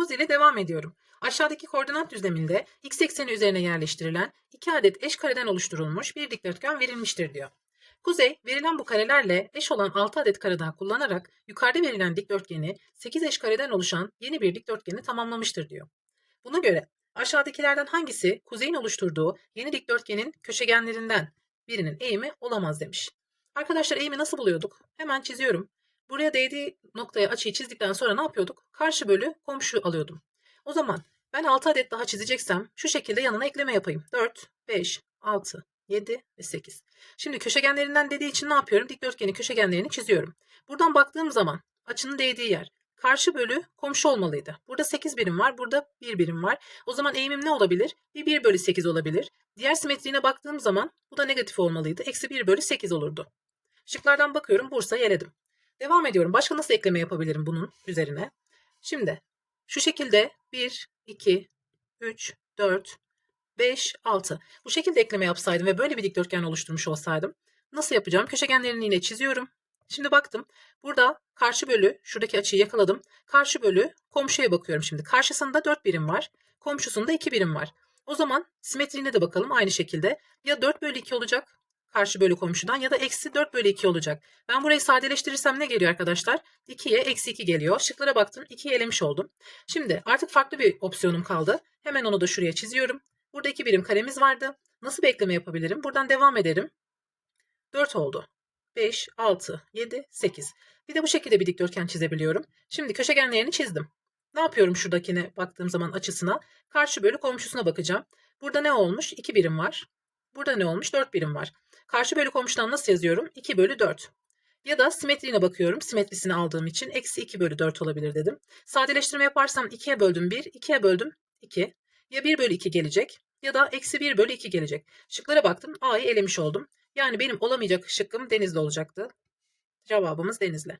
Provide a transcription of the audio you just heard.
9 ile devam ediyorum. Aşağıdaki koordinat düzleminde x ekseni üzerine yerleştirilen iki adet eş kareden oluşturulmuş bir dikdörtgen verilmiştir diyor. Kuzey, verilen bu karelerle eş olan 6 adet kareden kullanarak yukarıda verilen dikdörtgeni 8 eş kareden oluşan yeni bir dikdörtgeni tamamlamıştır diyor. Buna göre aşağıdakilerden hangisi kuzeyin oluşturduğu yeni dikdörtgenin köşegenlerinden birinin eğimi olamaz demiş. Arkadaşlar eğimi nasıl buluyorduk? Hemen çiziyorum. Buraya değdiği noktaya açıyı çizdikten sonra ne yapıyorduk? Karşı bölü komşu alıyordum. O zaman ben 6 adet daha çizeceksem şu şekilde yanına ekleme yapayım. 4, 5, 6, 7 ve 8. Şimdi köşegenlerinden dediği için ne yapıyorum? Dikdörtgenin köşegenlerini çiziyorum. Buradan baktığım zaman açının değdiği yer karşı bölü komşu olmalıydı. Burada 8 birim var, burada 1 birim var. O zaman eğimim ne olabilir? Bir 1 bölü 8 olabilir. Diğer simetriğine baktığım zaman bu da negatif olmalıydı. Eksi 1 bölü 8 olurdu. Şıklardan bakıyorum Bursa'yı eledim. Devam ediyorum. Başka nasıl ekleme yapabilirim bunun üzerine? Şimdi şu şekilde 1, 2, 3, 4, 5, 6. Bu şekilde ekleme yapsaydım ve böyle bir dikdörtgen oluşturmuş olsaydım nasıl yapacağım? Köşegenlerini yine çiziyorum. Şimdi baktım. Burada karşı bölü, şuradaki açıyı yakaladım. Karşı bölü komşuya bakıyorum şimdi. Karşısında 4 birim var. Komşusunda 2 birim var. O zaman simetriğine de bakalım aynı şekilde. Ya 4 bölü 2 olacak karşı bölü komşudan ya da eksi 4 bölü 2 olacak. Ben burayı sadeleştirirsem ne geliyor arkadaşlar? 2'ye eksi 2 geliyor. Şıklara baktım 2'yi elemiş oldum. Şimdi artık farklı bir opsiyonum kaldı. Hemen onu da şuraya çiziyorum. Burada 2 birim karemiz vardı. Nasıl bir ekleme yapabilirim? Buradan devam ederim. 4 oldu. 5, 6, 7, 8. Bir de bu şekilde bir dikdörtgen çizebiliyorum. Şimdi köşegenlerini çizdim. Ne yapıyorum şuradakine baktığım zaman açısına? Karşı bölü komşusuna bakacağım. Burada ne olmuş? 2 birim var. Burada ne olmuş? 4 birim var. Karşı bölü komşudan nasıl yazıyorum? 2 bölü 4. Ya da simetriğine bakıyorum. Simetrisini aldığım için eksi 2 bölü 4 olabilir dedim. Sadeleştirme yaparsam 2'ye böldüm 1, 2'ye böldüm 2. Ya 1 bölü 2 gelecek ya da eksi 1 bölü 2 gelecek. Şıklara baktım. A'yı elemiş oldum. Yani benim olamayacak şıkkım Denizli olacaktı. Cevabımız Denizli.